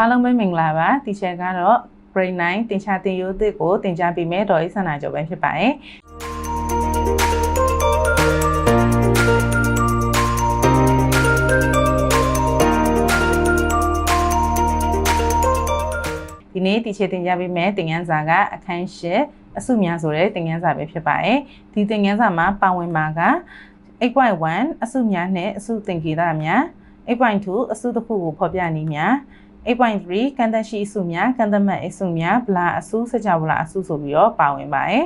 အားလုံးပဲမင်္ဂလာပါတီချာကတော့ grade 9တင်ချာတင်ရိုးသစ်ကိုတင်ကြားပေးမယ်ဒေါ်အေးဆန္ဒကျော်ပဲဖြစ်ပါတယ်ဒီနေ့တီချာတင်ကြားပေးမယ်တင်ငန်းစာကအခန်း၈အစုများဆိုတဲ့တင်ငန်းစာပဲဖြစ်ပါတယ်ဒီတင်ငန်းစာမှာပါဝင်မှာက8.1အစုများနဲ့အစုသင်္ကေတများ8.2အစုတစ်ခုကိုဖော်ပြနည်းများ 8.3ကန်သက်ရှိအစုများကန်သက်မဲ့အစုများဗလာအစုစကြဝဠာအစုဆိုပြီးတော့ပါဝင်ပါတယ်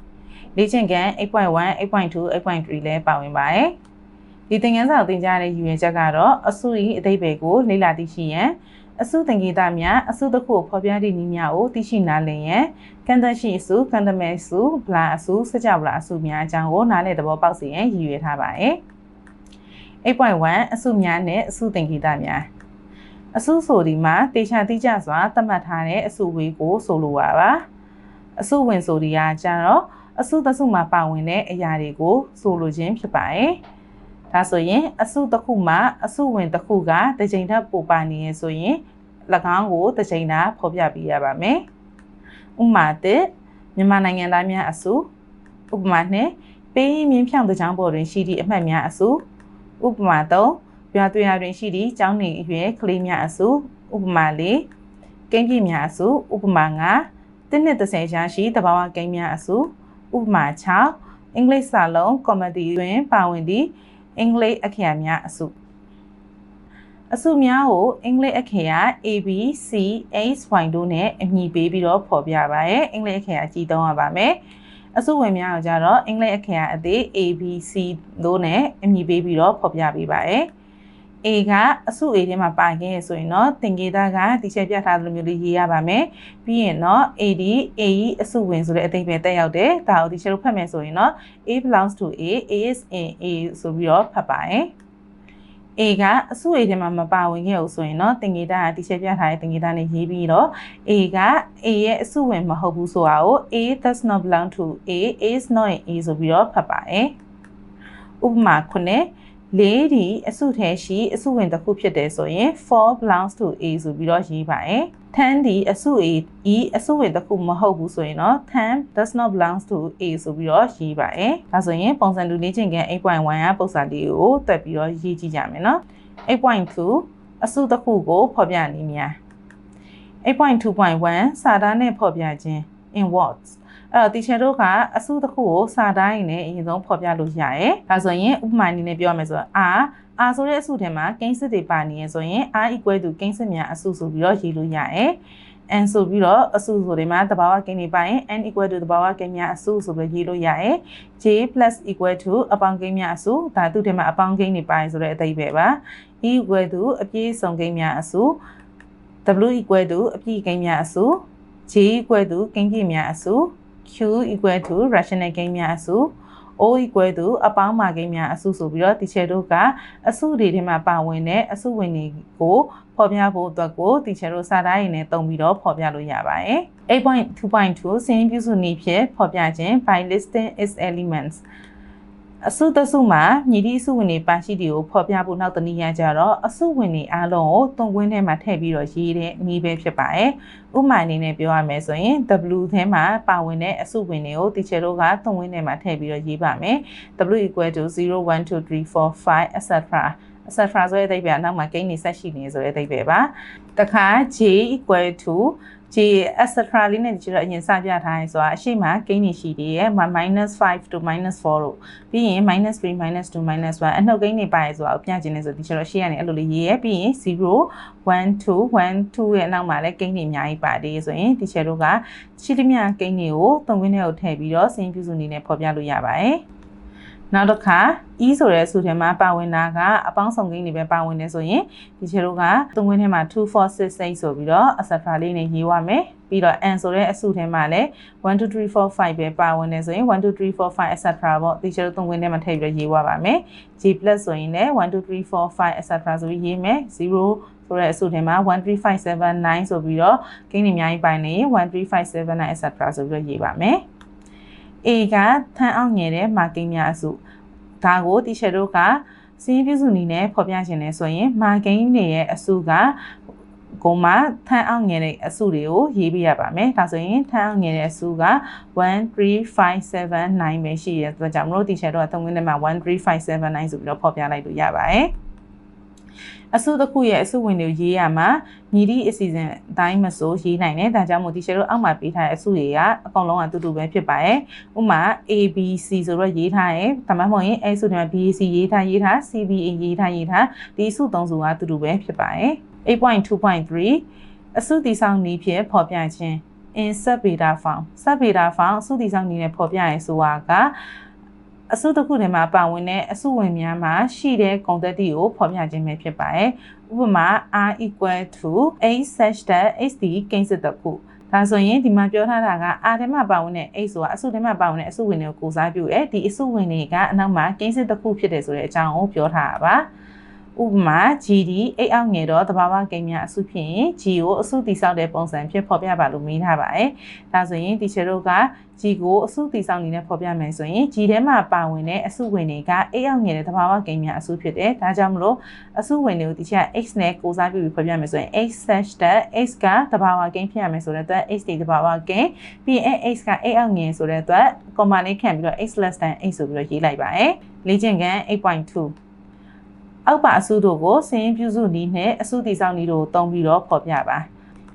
။လေ့ကျင့်ခန်း8.1 8.2 8.3လည်းပါဝင်ပါတယ်။ဒီသင်ခန်းစာကိုသင်ကြားတဲ့ရည်ရွယ်ချက်ကတော့အစု၏အသေးပဲကိုလေ့လာသိရှိရန်အစုသင်္ကေတများအစုတစ်ခုကိုဖော်ပြသည့်နည်းများကိုသိရှိနားလည်ရန်ကန်သက်ရှိအစုကန်သက်မဲ့အစုဗလာအစုစကြဝဠာအစုများအကြောင်းကိုနားလည်သဘောပေါက်စေရန်ရည်ရွယ်ထားပါတယ်။8.1အစုများနဲ့အစုသင်္ကေတများ အစုဆိုဒီမှာတေချာတိကျစွာသတ်မှတ်ထားတဲ့အစုဝေးကို ဆိုလိုပါပါအစုဝင်ဆိုဒီကကျတော့အစုတစ်စုမှာပါဝင်တဲ့အရာတွေကိုဆိုလိုခြင်းဖြစ်ပါတယ်ဒါဆိုရင်အစုတစ်ခုမှာအစုဝင်တစ်ခုကတစ်ချိန်ထပ်ပိုပါနေရဆိုရင်၎င်းကိုတစ်ချိန်သာဖော်ပြပြရပါမယ်ဥမာတစ်မြန်မာနိုင်ငံသားများအစုဥပမာနှစ်ပေးမြင်းဖြောင်းတကြောင်ပေါ်တွင်ရှိသည့်အမှတ်များအစုဥပမာ3 ရွာသွေးရာတွင်ရှိသည့်ကျောင်းနေအရွယ်ကလေးများအစုဥပမာ၄ကိန်းပြည့်များအစုဥပမာ၅တစ်နှစ်30ရှားရှိတဘာဝကိန်းများအစုဥပမာ6အင်္ဂလိပ်စာလုံးကော်မတီတွင်ပါဝင်သည့်အင်္ဂလိပ်အခရာများအစုအစုများကိုအင်္ဂလိပ်အခရာ A B C H Y တို့နဲ့အမည်ပေးပြီးတော့ဖော်ပြပါရယ်အင်္ဂလိပ်အခရာကြည့်သုံးရပါမယ်အစုဝင်များကိုကြတော့အင်္ဂလိပ်အခရာအသေး A B C တို့နဲ့အမည်ပေးပြီးတော့ဖော်ပြပေးပါရယ် A ကအစု A ထဲမှာပါခဲ့ရဆိုရင်တော့သင်္ကေတကဒီချက်ပြထားသလိုမျိုးလေးရေးရပါမယ်ပြီးရင်တော့ AD A အစုဝင်ဆိုတဲ့အသေးပဲတက်ရောက်တယ်ဒါကိုဒီချက်လို့ဖတ်မယ်ဆိုရင်တော့ A belongs to A A is in A ဆိုပြီးတော့ဖတ်ပါရင် A ကအစု A ထဲမှာမပါဝင်ခဲ့ဘူးဆိုရင်တော့သင်္ကေတကဒီချက်ပြထားတဲ့သင်္ကေတနဲ့ရေးပြီးတော့ A က A ရဲ့အစုဝင်မဟုတ်ဘူးဆိုတာကို A does not belong to A is not in A ဆိုပြီးတော့ဖတ်ပါရင်ဥပမာခုနှစ် လေးဒီအစုထဲရှိအစုဝင်တစ်ခုဖြစ်တယ်ဆိုရင် for belongs to a ဆိုပြီးတော့ရေးပါရယ်10ဒီအစု a e အစုဝင်တစ်ခုမဟုတ်ဘူးဆိုရင်တော့10 does not belongs to a ဆိုပြီးတော့ရေးပါရယ်ဒါဆိုရင်ပုံစံတူလေ့ကျင့်ခန်း8.1ရပုံစံလေးကိုတွက်ပြီးတော့ရေးကြည့်ကြမယ်နော်8.2အစုတစ်ခုကိုဖော်ပြနည်းများ8.2.1စာသားနဲ့ဖော်ပြခြင်း in words အဲ့တော့တီချာတို့ကအစုတစ်ခုကိုစာတိုင်းနဲ့အရင်ဆုံးဖော်ပြလို့ရရဲဒါဆိုရင်ဥပမာအနေနဲ့ပြောရမယ်ဆိုတော့ r r ဆိုတဲ့အစုထဲမှာကိန်းစစ်တွေပါနေရဆိုရင် r equal to ကိန်းစစ်များအစုဆိုပြီးတော့ရေးလို့ရရဲ n ဆိုပြီးတော့အစုဆိုတွေမှာတဘာဝကိန်းတွေပါရင် n equal to တဘာဝကိန်းများအစုဆိုပြီးရေးလို့ရရဲ j plus equal to အပေါင်းကိန်းများအစုဒါသူ့ထဲမှာအပေါင်းကိန်းတွေပါရင်ဆိုတဲ့အသေးပဲပါ e equal to အပြည့်စုံကိန်းများအစု w equal to အပြည့်ကိန်းများအစု j equal to ကိန်းပြည့်များအစု q equal to rational gain များအစု o equal to အပေါင်းမာကိန်းများအစုဆိုပြီးတော့ teacher တို့ကအစုတွေထဲမှာပါဝင်တဲ့အစုဝင်တွေကိုဖော်ပြဖို့အတွက်ကို teacher တို့စာသားရင်းနဲ့တုံပြီးတော့ဖော်ပြလို့ရပါတယ်8.2.2စင်းပြုစုနည်းဖြင့်ဖော်ပြခြင်း by listing its elements အစုတစုမှာမြည်သည့်အစုဝင်တွေပါရှိတယ်ကိုဖော်ပြဖို့နောက်တနည်းရကြတော့အစုဝင်တွေအားလုံးကိုသုံးခွင်းထဲမှာထည့်ပြီးတော့ရေးတဲ့နည်းပဲဖြစ်ပါတယ်။ဥပမာအနေနဲ့ပြောရမယ်ဆိုရင် W ထဲမှာပါဝင်တဲ့အစုဝင်တွေကို teacher တို့ကသုံးခွင်းထဲမှာထည့်ပြီးတော့ရေးပါမယ်။ W equal to 0 1 2 3 4 5 etc. etc ဆိုတဲ့အဓိပ္ပာယ်နောက်မှာကိန်းနေဆက်ရှိနေဆိုတဲ့အဓိပ္ပာယ်ပါ။ တခါ J equal to J etc လေးနဲ့ဒီတော့အရင်စပြထားရင်ဆိုတာအရှိမကိန်းနေရှိသေးရဲ့ -5 to -4 လို့ပြီးရင် -3 -2 -1 အနှုတ်ကိန်းနေပါရဲဆိုတာကိုပြချင်နေဆိုဒီကျတော့ရှေ့ကနေအဲ့လိုလေးရေးရဲ့ပြီးရင်0 1 2 1 2ရဲ့အနောက်မှာလည်းကိန်းနေအများကြီးပါသေးဆိုရင်ဒီချက်တို့ကရှိသမျှကိန်းတွေကိုသုံးခွင်းထဲကိုထည့်ပြီးတော့စင်ပြုစုနေနဲ့ဖော်ပြလို့ရပါတယ် နောက်တစ်ခါ e ဆိုတဲ့စုထဲမှာပါဝင်တာကအပေါင်းဆောင်ကိန်းတွေပဲပါဝင်နေဆိုရင်ဒီခြေတို့ကသုံးခွင်းထဲမှာ2 4 6 8ဆိုပြီးတော့ etc လေးနဲ့ရေးရမယ်ပြီးတော့ n ဆိုတဲ့အစုထဲမှာလည်း1 2 3 4 5ပဲပါဝင်နေဆိုရင်1 2 3 4 5 etc ပေါ့ဒီခြေတို့သုံးခွင်းထဲမှာထည့်ပြီးတော့ရေးရပါမယ် g+ ဆိုရင်လည်း1 2 3 4 5 etc ဆိုပြီးရေးမယ်0ဆိုတဲ့အစုထဲမှာ13579ဆိုပြီးတော့ကိန်းတွေအများကြီးပိုင်နေ13579 etc ဆိုပြီးတော့ရေးပါမယ် A ကထန်းအောင်ငယ်တဲ့မာကိန်းများအစုဒါကိုတီရှယ်တို့ကစီးပြုစုနည်းနဲ့ဖော်ပြခြင်းလဲဆိုရင်မာကိန်းတွေရဲ့အစုကကိုမှထန်းအောင်ငယ်တဲ့အစုတွေကိုရေးပြရပါမယ်ဒါဆိုရင်ထန်းအောင်ငယ်တဲ့အစုက13579ပဲရှိရတဲ့အတွက်ကြောင့်မလို့ဒီချက်တော့သုံးခွင်းထဲမှာ13579ဆိုပြီးတော့ဖော်ပြလိုက်လို့ရပါတယ် အစုတစ်ခုရဲ့အစုဝင်တွေရေးရမှာညီဒီအစီအစဉ်အတိုင်းမဆိုရေးနိုင်တယ်ဒါကြောင့်မို့ဒီရှယ်တို့အောက်မှာပေးထားတဲ့အစုတွေကအကောင်လုံးအတူတူပဲဖြစ်ပါရဲ့ဥမာ ABC ဆိုတော့ရေးထားရဲ့ဒါမှမဟုတ်ရင်အဲစုတွေမှာ BAC ရေးထားရေးထား CBA ရေးထားရေးထားဒီအစုသုံးစုကအတူတူပဲဖြစ်ပါရဲ့8.2.3အစုတည်ဆောင်နည်းဖြင့်ဖော်ပြခြင်း in sub beta form sub beta form အစုတည်ဆောင်နည်းနဲ့ဖော်ပြရဲဆိုတာက အစုတစ်ခုထဲမှာပါဝင်တဲ့အစုဝင်များမှာရှိတဲ့ကုန်သက်တီကိုဖော်ပြခြင်းပဲဖြစ်ပါတယ်။ဥပမာ r equal to a such that xd ကိန်းစစ်တစ်ခုဒါဆိုရင်ဒီမှာပြောထားတာက R ထဲမှာပါဝင်တဲ့ H ဆိုတာအစုထဲမှာပါဝင်တဲ့အစုဝင်တွေကိုကိုစားပြုရဲဒီအစုဝင်တွေကအနောက်မှာကိန်းစစ်တစ်ခုဖြစ်တယ်ဆိုတဲ့အကြောင်းကိုပြောထားတာပါ။ ဥပမာ GD အိတ်အောက်ငယ်တော့တဘာဝကိန်းများအစုဖြစ်ရင် G ကိုအစုတိဆောက်တဲ့ပုံစံဖြစ်ဖော်ပြပါလို့မေးထားပါတယ်။ဒါဆိုရင်ဒီချက်တို့က G ကိုအစုတိဆောက်နေနဲ့ဖော်ပြမယ်ဆိုရင် G ထဲမှာပါဝင်တဲ့အစုဝင်တွေကအိတ်အောက်ငယ်တဲ့တဘာဝကိန်းများအစုဖြစ်တယ်။ဒါကြောင့်မလို့အစုဝင်တွေကိုဒီချက် X နဲ့ကိုစားပြုပြီးဖော်ပြမယ်ဆိုရင် X slash တဲ့ X ကတဘာဝကိန်းဖြစ်ရမယ်ဆိုတဲ့အတွက် X ဒီတဘာဝကိန်းပြီးရင် X ကအိတ်အောက်ငယ်ဆိုတဲ့အတွက် comma လေးခံပြီးတော့ X less than X ဆိုပြီးတော့ရေးလိုက်ပါတယ်။လေ့ကျင့်ခန်း8.2 အောက်ပါအစုတို့ကိုစင်းပြုစုနည်းနဲ့အစုတည်ဆောက်နည်းတို့သုံးပြီးတော့ဖော်ပြပါ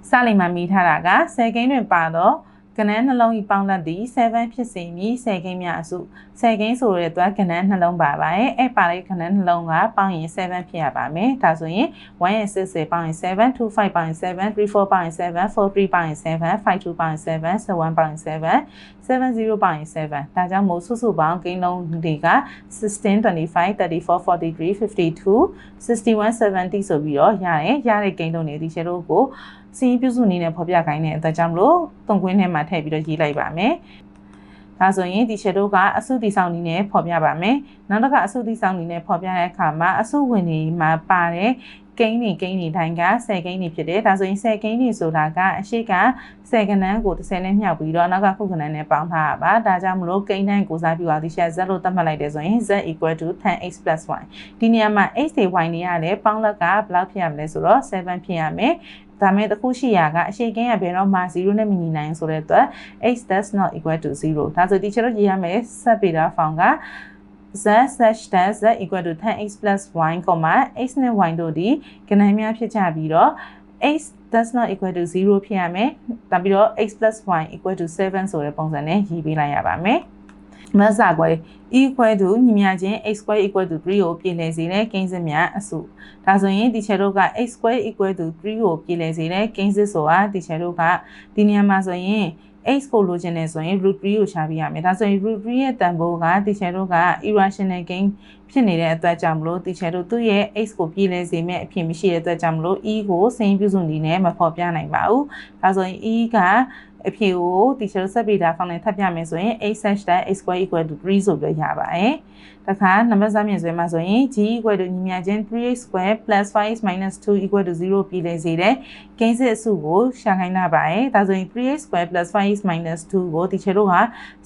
စလိမ်မှာမိထားတာက10ကိန်းတွင်ပါတော့ ကနန်းနှလုံးဤပေါင်းလက်သည်7ဖြစ်စေမည်10ကိန်းများအစု10ကိန်းဆိုတဲ့အတွက်ကနန်းနှလုံးပါပါရဲ့အဲ့ပါတဲ့ကနန်းနှလုံးကပေါင်းရင်7ဖြစ်ရပါမယ်ဒါဆိုရင်1ရဲ့60ပေါင်းရင်7 2 5ပေါင်းရင်7 3 4ပေါင်းရင်7 4 3ပေါင်းရင်7 5 2ပေါင်းရင်7 7ပေါင်းရင်7 70ပေါင်းရင်7ဒါကြောင့်မို့စုစုပေါင်းကိန်းလုံးတွေက16 25 34 43 52 61 70ဆိုပြီးတော့ရတယ်ရတဲ့ကိန်းလုံးတွေဒီရှယ်တို့ကို စီးပြုစုနည်းနဲ့ဖော်ပြခိုင်းတဲ့အကြောင်းလို့တုံကွင်းထဲမှာထည့်ပြီးတော့ရေးလိုက်ပါမယ်ဒါဆိုရင်ဒီ shadow ကအစုတိဆောင်နည်းနဲ့ဖော်ပြပါမယ်။နောက်တစ်ခါအစုတိဆောင်နည်းနဲ့ဖော်ပြတဲ့အခါမှာအစုဝင်တွေမှာပါတဲ့ကိန်းတွေကိန်းတွေတိုင်းက10ကိန်းတွေဖြစ်တယ်ဒါဆိုရင်10ကိန်းတွေဆိုတာကအရှိက10ကဏ္ဍကို30နဲ့မြောက်ပြီးတော့နောက်ကခုကဏ္ဍနဲ့ပေါင်းထားတာပါဒါကြောင့်မလို့ကိန်းတိုင်းကိုစားပြုအောင်ဒီချက် z လို့သတ်မှတ်လိုက်တယ်ဆိုရင် z 10x y ဒီနေရာမှာ x တွေ y တွေရတယ်ပေါင်းလက်ကဘယ်လောက်ဖြစ်ရမလဲဆိုတော့7ဖြစ်ရမယ် ဒါမဲ့တခုရှိရာကအရှိကင်းရဘယ်တော့မှ0နဲ့မညီနိုင်ဆိုတဲ့အတွက် x does not equal to 0ဒါဆိုဒီချက်တော့ရေးရမယ် set beta form က z slash tan z equal to tan x plus y, x နဲ့ y တို့ဒီကဏ္ဍများဖြစ်ကြပြီးတော့ x does not equal to 0ဖြစ်ရမယ်။ဒါပြီးတော့ x plus y equal to 7ဆိုတဲ့ပုံစံနဲ့ရေးပေးလိုက်ရပါမယ်။ မဆာကွယ် equal to ညီမျှခြင်း x square equal to 3ကိုပြည်လည်စေတဲ့ကိန်းစစ်များအစုဒါဆိုရင်ဒီချက်တို့က x square equal to 3ကိုပြည်လည်စေတဲ့ကိန်းစစ်ဆိုတာဒီချက်တို့ကဒီနေရာမှာဆိုရင် x ကိုလိုချင်တယ်ဆိုရင် root 3ကိုရှာပြရမယ်ဒါဆိုရင် root 3ရဲ့တန်ဖိုးကတီချယ်တို့က irrational gain ဖြစ်နေတဲ့အတွက်ကြောင့်မလို့တီချယ်တို့သူ့ရဲ့ x ကိုပြည်လဲစေမဲ့အဖြစ်မရှိတဲ့အတွက်ကြောင့်မလို့ e ကိုစိန်ပြုစုနေနဲ့မဖော်ပြနိုင်ပါဘူးဒါဆိုရင် e က အဖြေကို teacher ဆက်ပြီးတာဖောင်းနဲ့ထပ်ပြမယ်ဆိုရင် a slash x square equal to 3ဆိုပြီးရပါတယ်တခါနံပါတ်စမြင်ဆွဲမှာဆိုရင် g equal to ညီမျှခြင်း 3x square plus 5x minus 2 equal to 0ပြည်လဲစေတဲ့ကိန်းစစ်အစုကိုရှာခိုင်းတာပါတယ်ဒါဆိုရင် 3x square plus 5x minus 2ကို teacher တို့က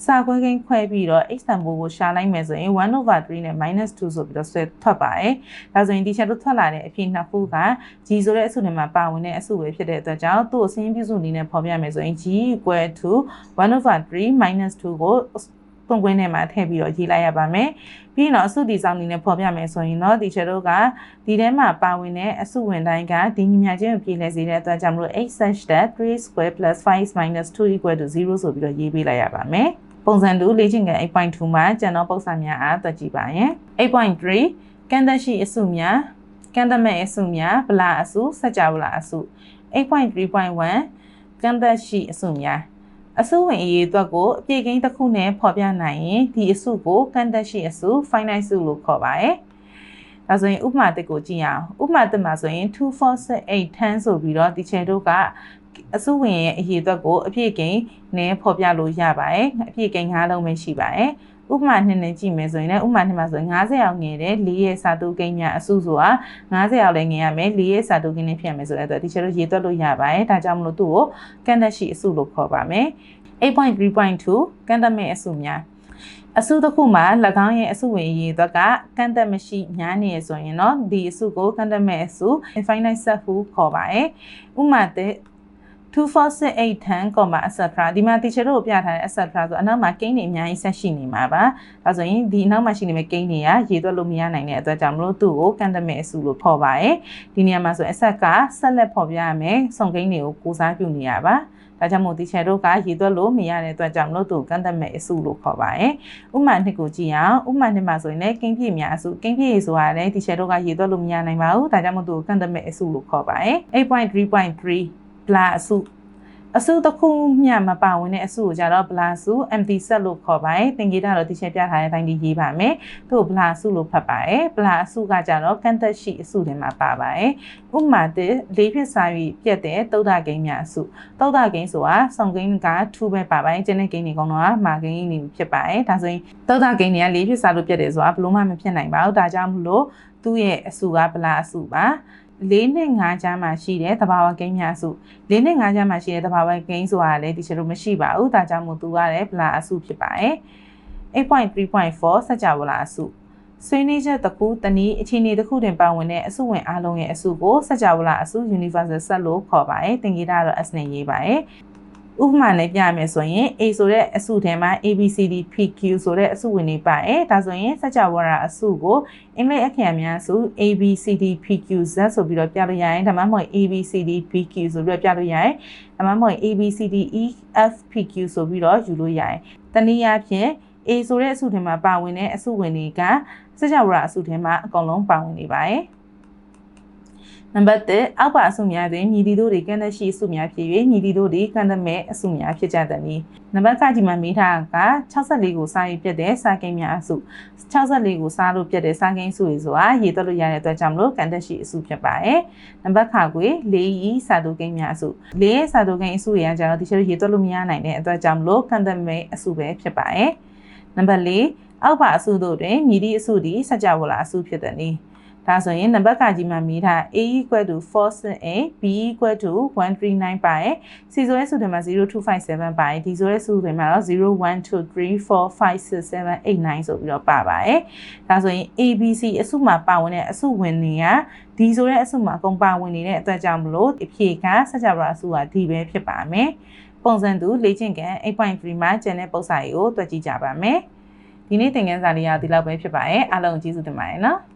စာခွဲကိန်းခွဲပြီးတော့ x တန်ဖိုးကိုရှာလိုက်မယ်ဆိုရင်1 over 3နဲ့ minus 2ဆိုပြီးတော့ဆွဲထွက်ပါတယ်ဒါဆိုရင် teacher တို့ထွက်လာတဲ့အဖြစ်နှစ်ခုက g ဆိုတဲ့အစုထဲမှာပါဝင်တဲ့အစုပဲဖြစ်တဲ့အတွက်ကြောင့်သူ့ကိုစင်းပြုစုနည်းနဲ့ဖော်ပြမယ်ဆိုရင် g equal to 1 over 3 minus 2ကိုပုံကွင်းထဲမှာထည့်ပြီးတော့ရေးလိုက်ရပါမယ်။ပြီးရင်တော့အစုတည်ဆောင်အနေနဲ့ဖော်ပြမယ်ဆိုရင်တော့ဒီချက်တို့ကဒီထဲမှာပါဝင်တဲ့အစုဝင်တိုင်းကဒီညီမျှခြင်းကိုပြည်လဲစေတဲ့အတွက်ကြောင့်မလို့ x such that 3 square plus 5 minus 2 equal to 0ဆိုပြီးတော့ရေးပေးလိုက်ရပါမယ်။ပုံစံတူလေ့ကျင့်ခန်း8.2မှာကျန်သောပုံစံများအားတွေ့ကြည့်ပါရင်8.3ကန့်သက်ရှိအစုများကန့်သက်မဲ့အစုများဗလာအစုစัจ java ဗလာအစု8.3.1 ကန့်သက်ရှိအစုများအစုဝင်အရေးအတွက်ကိုအပြည့်ကိန်းတစ်ခုနဲ့ဖော်ပြနိုင်ရင်ဒီအစုကိုကန့်သက်ရှိအစု finite စုလို့ခေါ်ပါတယ်။ဒါဆိုရင်ဥပမာတစ်ကိုကြည့်အောင်။ဥပမာတစ်မှာဆိုရင်2 4 6 8 10ဆိုပြီးတော့ဒီချေတို့ကအစုဝင်ရဲ့အရေးအတွက်ကိုအပြည့်ကိန်းနဲ့ဖော်ပြလို့ရပါတယ်။အပြည့်ကိန်း၅လုံးပဲရှိပါတယ်။ ဥပမာနှစ်နဲ့ကြည့်မယ်ဆိုရင်လည်းဥပမာနှစ်မှာဆိုရင်90အောင်ငယ်တယ်၄ရဲ့စာတုကိန်းများအစုဆိုတာ90အောင်လည်းငယ်ရမယ်၄ရဲ့စာတုကိန်းနဲ့ဖြစ်ရမယ်ဆိုတဲ့အတွက်ဒီချက်တို့ရေးသွက်လို့ရပါတယ်ဒါကြောင့်မလို့သူ့ကိုကန်သက်ရှိအစုလို့ခေါ်ပါမယ်8.3.2ကန်သက်မဲ့အစုများအစုတစ်ခုမှာ၎င်းရဲ့အစုဝင်အရေးအတွက်ကကန့်သက်မရှိများနေရဆိုရင်တော့ဒီအစုကိုကန့်သက်မဲ့အစု infinite set ဟုခေါ်ပါတယ်။ဥပမာ တဲ့2468 10 comma etc ဒီမှာ teacher တို့ပြထားတဲ့ etc ဆိုအနောက်မှာကိန်းတွေအများကြီးဆက်ရှိနေမှာပါ။ဒါဆိုရင်ဒီအနောက်မှာရှိနေမယ့်ကိန်းတွေကရေသွက်လို့မရနိုင်တဲ့အတွက်ကြောင့်မလို့သူ့ကိုကန့်သက်မဲ့အစုလို့ခေါ်ပါတယ်။ဒီနေရာမှာဆို asset ကဆက်လက်ဖော်ပြရမယ်။စုံကိန်းတွေကိုကိုစားပြုနေရပါ။ဒါကြောင့်မို့ဒီချယ်တို့ကရေသွက်လို့မရတဲ့အတွက်ကြောင့်မလို့သူကန့်သက်မဲ့အစုလို့ခေါ်ပါတယ်။ဥမာနှစ်ကိုကြည့်အောင်ဥမာနှစ်မှာဆိုရင်လည်းကိန်းပြည့်များအစုကိန်းပြည့်ဆိုတာလည်းဒီချယ်တို့ကရေသွက်လို့မရနိုင်ပါဘူး။ဒါကြောင့်မို့သူကန့်သက်မဲ့အစုလို့ခေါ်ပါတယ်။8.3.3 plus အစုအစုတစ်ခုမျှမပါဝင်တဲ့အစုကိုကြတော့ plus စု empty set လို့ခေါ်ပါတယ်။သင်္ကေတတော့ဒီချက်ပြထားတဲ့အတိုင်းဒီရေးပါမယ်။သူ့ကို plus စုလို့ဖတ်ပါတယ်။ plus စုကကြတော့ကန့်သက်ရှိအစုတွေမှာပါပါတယ်။ဥပမာတစ်လေးဖြစ်စာပြီးပြက်တဲ့သုဒ္ဓဂိမ်းများအစု။သုဒ္ဓဂိမ်းဆိုတာစုံဂိမ်းက2ပဲပါပါတယ်။ကျန်တဲ့ဂိမ်းတွေကတော့မာဂိမ်းတွေဖြစ်ပါတယ်။ဒါဆိုရင်သုဒ္ဓဂိမ်းတွေကလေးဖြစ်စာလို့ပြက်တယ်ဆိုတာဘလို့မှမဖြစ်နိုင်ပါဘူး။ဒါကြောင့်မလို့သူ့ရဲ့အစုက plus အစုပါ။ ၄နဲ့၅ကျမ်းမှာရှိတဲ့သဘာဝကိန်းများစု၄နဲ့၅ကျမ်းမှာရှိတဲ့သဘာဝကိန်းဆိုတာလည်းဒီချက်လို့မရှိပါဘူးဒါကြောင့်မို့သူကလည်းဗလာအစုဖြစ်ပါတယ်8.3.4စัจ java လာအစုဆွေးနွေးချက်တစ်ခုတနည်းအခြေအနေတစ်ခုတွင်ပါဝင်တဲ့အစုဝင်အလုံးရဲ့အစုကိုစัจ java လာအစု universal set လို့ခေါ်ပါတယ်သင်္ကေတကတော့ S နဲ့ရေးပါတယ် ဥပမာနဲ့ပြမယ်ဆိုရင် A ဆိုတဲ့အစုထဲမှာ ABCD PQ ဆိုတဲ့အစုဝင်တွေပါတယ်။ဒါဆိုရင်စัจ java ရာအစုကိုအင်္ဂလိပ်အခရာများစု ABCD PQ Z ဆိုပြီးတော့ပြလို့ရရင်ဒါမှမဟုတ် ABCD PQ ဆိုပြီးတော့ပြလို့ရရင်ဒါမှမဟုတ် ABCD EF PQ ဆိုပြီးတော့ယူလို့ရရင်တနည်းအားဖြင့် A ဆိုတဲ့အစုထဲမှာပါဝင်တဲ့အစုဝင်တွေကစัจ java ရာအစုထဲမှာအကုန်လုံးပါဝင်နေပါတယ်။ နံပါတ်1အောက်ပါအစုများတွင်ညီတီတို့တွေကန့်သက်ရှိအစုများဖြစ်၍ညီတီတို့တွေကန့်သက်မဲ့အစုများဖြစ်ကြသည်။နံပါတ်ကကြီးမှာမေးထားတာက64ကိုစားရပြတဲ့စားကိန်းများအစု64ကိုစားလို့ပြတဲ့စားကိန်းစုတွေဆိုတာရေသွက်လို့ရတဲ့အတွက်ကြောင့်မလို့ကန့်သက်ရှိအစုဖြစ်ပါတယ်။နံပါတ်ခကွေ၄ဤစာတုကိန်းများအစု၄ရဲ့စာတုကိန်းအစုတွေကကျတော့ဒီချက်ရေသွက်လို့မရနိုင်တဲ့အတွက်ကြောင့်မလို့ကန့်သက်မဲ့အစုပဲဖြစ်ပါတယ်။နံပါတ်၄အောက်ပါအစုတို့တွင်မြည်သည့်အစုသည်စကြဝဠာအစုဖြစ်သည်။ ဒါဆိုရင်နံပါတ်ကကြီးမှာမိထား a equal to 4 a b equal to 139ပါရယ် c ဆိုတဲ့စုတွေမှာ0257ပါရယ် d ဆိုတဲ့စုတွေမှာတော့012345678 ဆိုပြီးတော့ပါပါရယ်ဒါဆိုရင် abc အစုမှာပါဝင်တဲ့အစုဝင်တွေက d ဆိုတဲ့အစုမှာအကုန်ပါဝင်နေတဲ့အတွက်ကြောင့်မလို့အဖြေကစကြဝဠာအစုက d ပဲဖြစ်ပါမယ်ပုံစံတူလေ့ကျင့်ကန်8.3မှာကျန်တဲ့ပုံစံတွေကိုတွက်ကြည့်ကြပါမယ်ဒီနေ့သင်ခန်းစာလေးကဒီလောက်ပဲဖြစ်ပါတယ်အားလုံးကျေးဇူးတင်ပါတယ်နော်